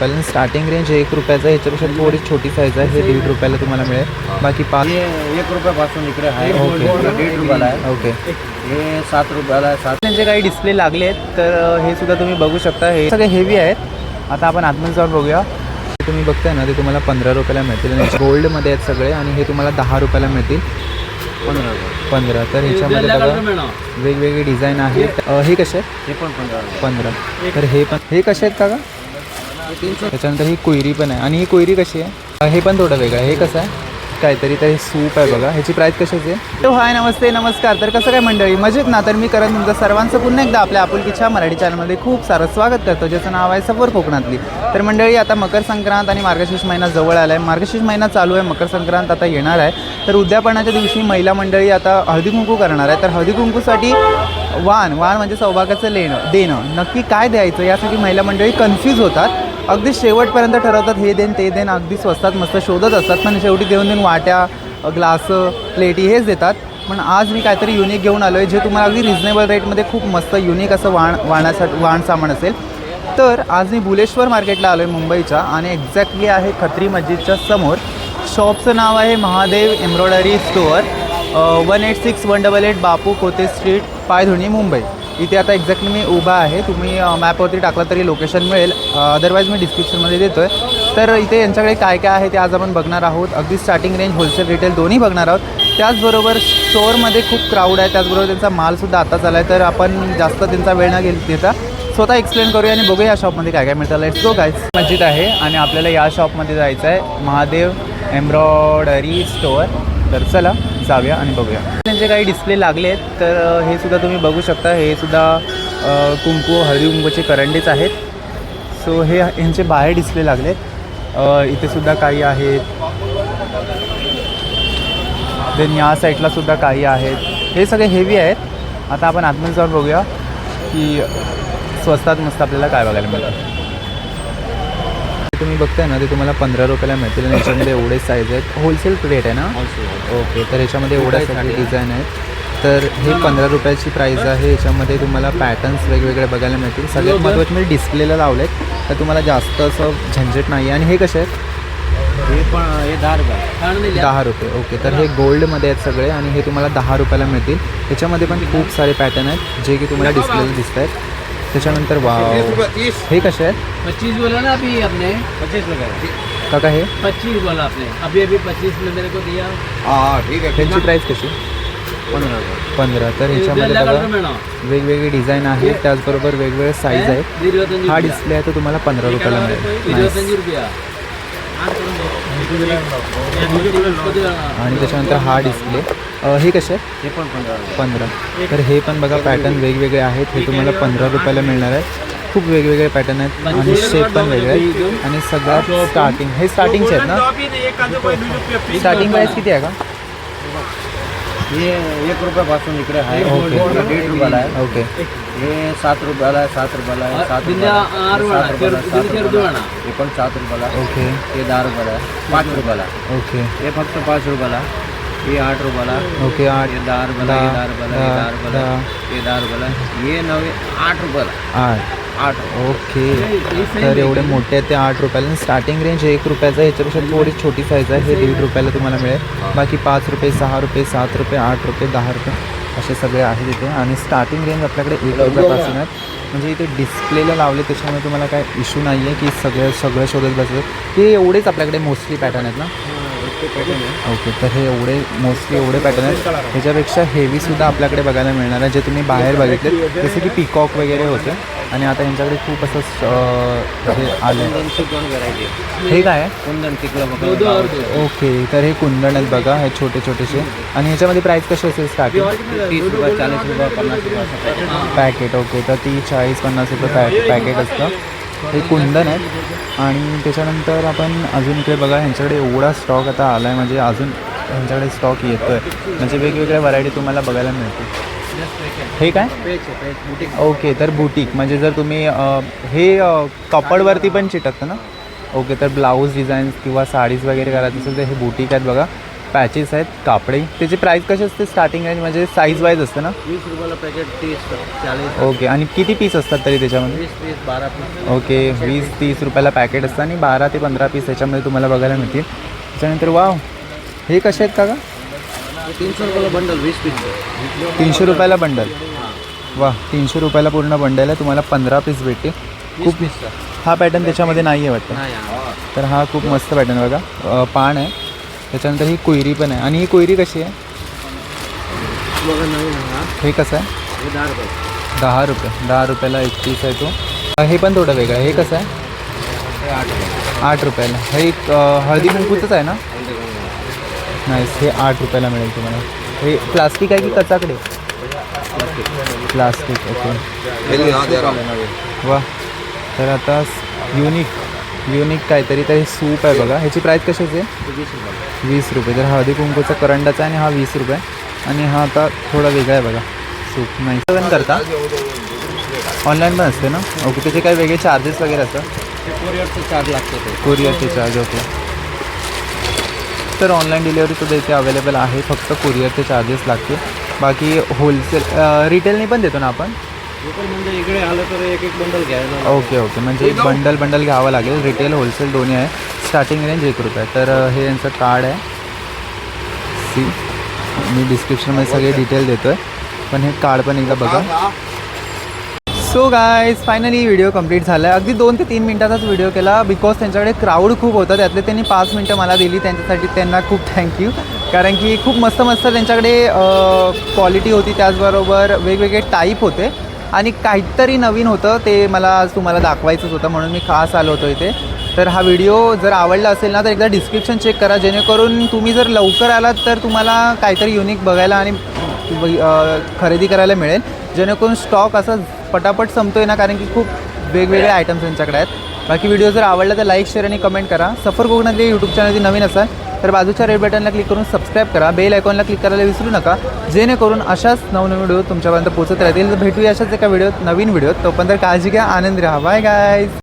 पहिल्यांदा starting range एक रुपयाचा ह्याच्यापेक्षा थोडी छोटी साईज आहे हे दीड रुपयाला तुम्हाला मिळेल. बाकी पाच एक रुपयापासून इकडे आहे ओके. हे दीड रुपयाला आहे. ओके हे सात रुपयाला आहे सात त्यांचे काही डिस्प्ले लागले आहेत तर हे सुद्धा तुम्ही बघू शकता. हे सगळे हेवी आहेत. आता आपण आतमध्ये जाऊन बघूया. तुम्ही बघताय ना ते तुम्हाला पंधरा रुपयाला मिळतील. आणि गोल्डमध्ये आहेत सगळे आणि हे तुम्हाला दहा रुपयाला मिळतील. पंधरा. रुपये पंधरा. तर ह्याच्यामध्ये बघा वेगवेगळे डिझाईन आहेत अ, हे कसे आहेत? हे पण पंधरा. पंधरा. तर हे पण हे कसे आहेत का त्याच्यानंतर ही कोयरी पण आहे. आणि ही कोयरी कशी आहे? हे पण थोडं वेगळं आहे. हे कसं आहे? काहीतरी तर हे सूप आहे बघा. ह्याची प्राईस कशाची आहे? तो हाय नमस्ते नमस्कार. तर कसं काय मंडळी? मजेत ना? तर मी करत तुमचं सर्वांचं पुन्हा एकदा आपल्या आपुलकीच्या मराठी चॅनलमध्ये खूप सारं स्वागत करतो ज्याचं नाव आहे सफर कोकणातली. तर मंडळी आता मकर संक्रांत आणि मार्गशीर्ष महिना जवळ आला आहे मार्गशीर्ष महिना चालू आहे मकर संक्रांत आता येणार आहे. तर उद्यापनाच्या दिवशी महिला मंडळी आता हळदी कुंकू करणार आहे. तर हळदी कुंकूसाठी वाण वाण म्हणजे सौभाग्याचं लेणं देणं नक्की काय द्यायचं यासाठी महिला मंडळी कन्फ्यूज होतात. अगदी शेवटपर्यंत ठरवतात हे देन ते देन अगदी स्वस्तात मस्त शोधत असतात पण शेवटी देऊन देऊन वाट्या ग्लास प्लेटी हेच देतात. पण आज मी काहीतरी युनिक घेऊन आलो आहे जे तुम्हाला अगदी रिझनेबल रेटमध्ये खूप मस्त युनिक असं वाण वाणासाठी वाण सामान असेल. तर आज मी भुलेश्वर मार्केटला आलो आहे मुंबईच्या आणि एक्झॅक्टली आहे खत्री मस्जिदच्या समोर. शॉपचं नाव आहे Mahadev embroidery store one eight six one double eight Bapu Kote street Paydhuni Mumbai. इथे आता एक्झॅक्टली मी उभा आहे. तुम्ही मॅपवरती टाकलं तरी लोकेशन मिळेल. अदरवाईज मी डिस्क्रिप्शनमध्ये देतो आहे तर इथे यांच्याकडे काय काय आहे ते आज आपण बघणार आहोत. अगदी स्टार्टिंग रेंज होलसेल रिटेल दोन्ही बघणार आहोत. त्याचबरोबर स्टोअरमध्ये खूप क्राऊड आहे. त्याचबरोबर त्यांचा मालसुद्धा आता आला आहे तर आपण जास्त त्यांचा वेळ न घेत घेता स्वतः एक्सप्लेन करूया आणि बघूया या शॉपमध्ये काय काय मिळतं. लेट्स गो गायस मस्जिद आहे आणि आपल्याला या शॉपमध्ये जायचं आहे महादेव एम्ब्रॉयडरी स्टोअर तर चला. जाऊया आणि बघूया. त्यांचे काही डिस्प्ले लागले आहेत तर हे सुद्धा तुम्ही बघू शकता. हे सुद्धा कुंकू हळदी कुंकूचे करंडीच आहेत. सो हे यांचे बाहेर डिस्प्ले लागले इथे सुद्धा काही आहेत. देन या साईडला सुद्धा काही आहेत. हे सगळे हेवी आहेत. आता आपण आतमध्ये जाऊन बघूया की स्वस्तात मस्त आपल्याला काय बघायला मिळतं. तुम्ही बघताय ना ते तुम्हाला पंधरा रुपयाला मिळतील आणि याच्यामध्ये एवढे साईज आहेत. होलसेल रेट आहे ना? ओके तर ह्याच्यामध्ये एवढ्या सगळे डिझाईन आहेत. तर हे पंधरा रुपयाची प्राईस आहे. याच्यामध्ये तुम्हाला पॅटर्न्स वेगवेगळे बघायला मिळतील. सगळ्यात महत्त्वाचे म्हणजे डिस्प्लेला लावलेत. तर तुम्हाला जास्त असं झंझट नाही आहे आणि हे कसे आहेत? हे पण हे दहा रुपये दहा रुपये. ओके तर हे गोल्डमध्ये आहेत सगळे आणि हे तुम्हाला दहा रुपयाला मिळतील. त्याच्यामध्ये पण खूप सारे पॅटर्न आहेत जे की तुम्हाला डिस्प्लेला दिसत आहेत त्याच्यानंतर वा हे कसे आहेत पच्चीस बोला ना अभी आपने पच्चीस रुपये काका हे पच्चीस बोला आपने अभी अभी पच्चीस में मेरे को दिया हा ठीक आहे ह्याची प्राईस कशी पंधरा रुपये पंधरा तर ह्याच्यामध्ये बघा वेगवेगळे डिझाईन आहेत त्याचबरोबर वेगवेगळे साईज आहेत हा डिस्प्ले आहे तो तुम्हाला पंधरा रुपयाला मिळेल Nice. रुपया आणि त्याच्यानंतर हा डिस्प्ले हे कसे आहेत? हे पण पंधरा रुपये. पंधरा. तर हे पण बघा पॅटर्न वेगवेगळे आहेत. हे तुम्हाला पंधरा रुपयाला मिळणार आहे खूप वेगवेगळे पॅटर्न आहेत आणि शेप पण वेगळे आहेत. आणि सगळ्यात स्टार्टिंग हे स्टार्टिंगचे आहेत ना? स्टार्टिंग प्राईस किती आहे का? हे एक रुपयापासून इकडे आहे. ओके. दीड रुपयाला आहे. ओके हे सात रुपयाला आहे सात रुपयाला आहे सात रुपयाला सात रुपयाला सात रुपयाला. आणा. हे पण सात रुपयाला ओके हे दहा रुपयाला आहे पाच रुपयाला ओके हे फक्त पाच रुपयाला हे आठ रुपयाला ओके आठ हे दहा रुपयाला हे दहा, दहा रुपयाला हे दहा दहा, रुपयाला दहा. हे दहा रुपयाला हे नवे आठ रुपयाला आठ आठ ओके तर एवढे मोठे आहेत ते आठ रुपयाला आणि स्टार्टिंग रेंज एक रुपयाचा आहे ह्याच्यापेक्षा थोडी छोटी साईज आहे हे दीड रुपयाला तुम्हाला मिळेल बाकी पाच रुपये सहा रुपये सात रुपये आठ रुपये दहा रुपये असे सगळे आहेत इथे आणि स्टार्टिंग रेंज आपल्याकडे एक रुपयापासून आहेत म्हणजे इथे डिस्प्लेला लावले त्याच्यामुळे तुम्हाला काय इश्यू नाही आहे की सगळं सगळं शोधत बसत हे एवढेच आपल्याकडे मोस्टली पॅटर्न आहेत ना ओके तर हे एवढे मोस्टली एवढे पॅटर्न आहेत. ह्याच्यापेक्षा हेवीसुद्धा आपल्याकडे बघायला मिळणार आहे जे तुम्ही बाहेर बघितले जसे की पिकॉक वगैरे होते. आणि आता यांच्याकडे खूप असं हे आलं हे काय आहे? कुंदन ओके तर हे कुंदन आहेत बघा हे छोटे छोटेसे. आणि ह्याच्यामध्ये प्राईस कशी असेल स्टार्टिंग तीस रुपये चाळीस रुपये पन्नास रुपये असं packet. पॅकेट ओके तर तीस चाळीस पन्नास रुपये पॅकेट असतं. हे कुंदन आहेत. आणि त्याच्यानंतर आपण अजून इकडे बघा ह्यांच्याकडे एवढा स्टॉक आता आला आहे म्हणजे अजून ह्यांच्याकडे स्टॉक येतो आहे म्हणजे वेगवेगळ्या व्हरायटी तुम्हाला बघायला मिळतील. हे काय? ओके तर बुटीक म्हणजे जर तुम्ही हे कपडवरती पण चिटकतं ना? ओके तर ब्लाऊज डिझाईन्स किंवा साडीज वगैरे करायचं असेल तर हे बुटीक आहेत बघा. पॅचेस आहेत कापडे. त्याची प्राईस कशी असते स्टार्टिंग रेंज म्हणजे साईज वाईज असते ना? वीस रुपयाला पॅकेट तीस चाळीस. ओके आणि किती पीस असतात तरी त्याच्यामध्ये? वीस तीस बारा पीस ओके वीस तीस रुपयाला पॅकेट असतं आणि बारा ते पंधरा पीस त्याच्यामध्ये तुम्हाला बघायला मिळतील. त्याच्यानंतर वाव हे कसे आहेत का तीनशे रुपयाला बंडल वीस पीस तीनशे रुपयाला बंडल वा तीनशे रुपयाला पूर्ण बंडल आहे. तुम्हाला पंधरा पीस भेटते खूप हा पॅटर्न त्याच्यामध्ये नाही आहे. वाटतं हा. तर हा खूप मस्त पॅटर्न बघा. पान आहे. त्याच्यानंतर ही कोयरी पण आहे. आणि ही कोयरी कशी आहे? हा कसं आहे? हे दहा रुपये. दहा रुपये. दहा रुपयाला एक पीस आहे तो. हे पण थोडं वेगळं आहे. हे कसं आहे? हे आठ रुपये आठ रुपयाला. हे एक हळदी कुंकूचंच आहे ना. नाही हे आठ रुपयाला मिळेल तुम्हाला. हे प्लास्टिक आहे की कचाकडे? प्लास्टिक ओके वा. तर आता युनिक युनिक काहीतरी तर हे सूप आहे बघा. ह्याची प्राईस कशाची आहे? वीस रुपये. तर हळदी कुंकूचा करंडाचा आणि हा वीस रुपये. आणि हा आता थोडा वेगळा आहे बघा. सूप नाही. पण करता? ऑनलाईन पण असते ना? ओके त्याचे काही वेगळे चार्जेस वगैरे असतात? कोरिअरचे चार्ज लागते ते कुरिअरचे चार्ज ओके तर ऑनलाईन डिलेवरीसुद्धा इथे अवेलेबल आहे. फक्त कुरिअरचे चार्जेस लागतील. बाकी होलसेल रिटेलने पण देतो ना आपण? म्हणजे इकडे आलं तर एक एक बंडल घ्यायला ओके ओके. म्हणजे एक बंडल बंडल घ्यावं लागेल. रिटेल होलसेल दोन्ही आहे. स्टार्टिंग रेंज एक रुपये. तर हे यांचं कार्ड आहे. सी मी डिस्क्रिप्शनमध्ये सगळे डिटेल देतो आहे पण हे कार्ड पण एकदा बघा. So guys finally video complete झाला आहे अगदी दोन ते तीन मिनटाचाच व्हिडिओ केला. बिकॉज त्यांच्याकडे क्राऊड खूप होतं. त्यातले त्यांनी पाच मिनटं मला दिली. त्यांच्यासाठी त्यांना खूप थँक्यू कारण की खूप मस्त मस्त त्यांच्याकडे क्वालिटी होती. त्याचबरोबर वेगवेगळे टाईप होते. आणि काहीतरी नवीन होतं ते मला आज तुम्हाला दाखवायचंच होतं म्हणून मी खास आलो होतो इथे. तर हा व्हिडिओ जर आवडला असेल ना तर एकदा डिस्क्रिप्शन चेक करा जेणेकरून तुम्ही जर लवकर आलात तर तुम्हाला काहीतरी युनिक बघायला आणि खरेदी करायला मिळेल. जेणेकरून स्टॉक असा पटापट संपतो आहे ना कारण की खूप वेगवेगळे आयटम्स त्यांच्याकडे आहेत. बाकी व्हिडिओ जर आवडला तर लाईक शेअर आणि कमेंट करा. सफर कोकणातले यूट्यूब चॅनलची नवीन असाल तर बाजूच्या रेड बटनला क्लिक करून सबस्क्राईब करा. बेल आयकॉनला क्लिक करायला विसरू नका. जेणेकरून अशाच नवनवीन व्हिडिओ तुमच्यापर्यंत पोहोचत राहतील. तर भेटूया अशाच एका व्हिडिओत नवीन व्हिडिओत तोपर्यंत काळजी घ्या आनंदी राहा बाय गायज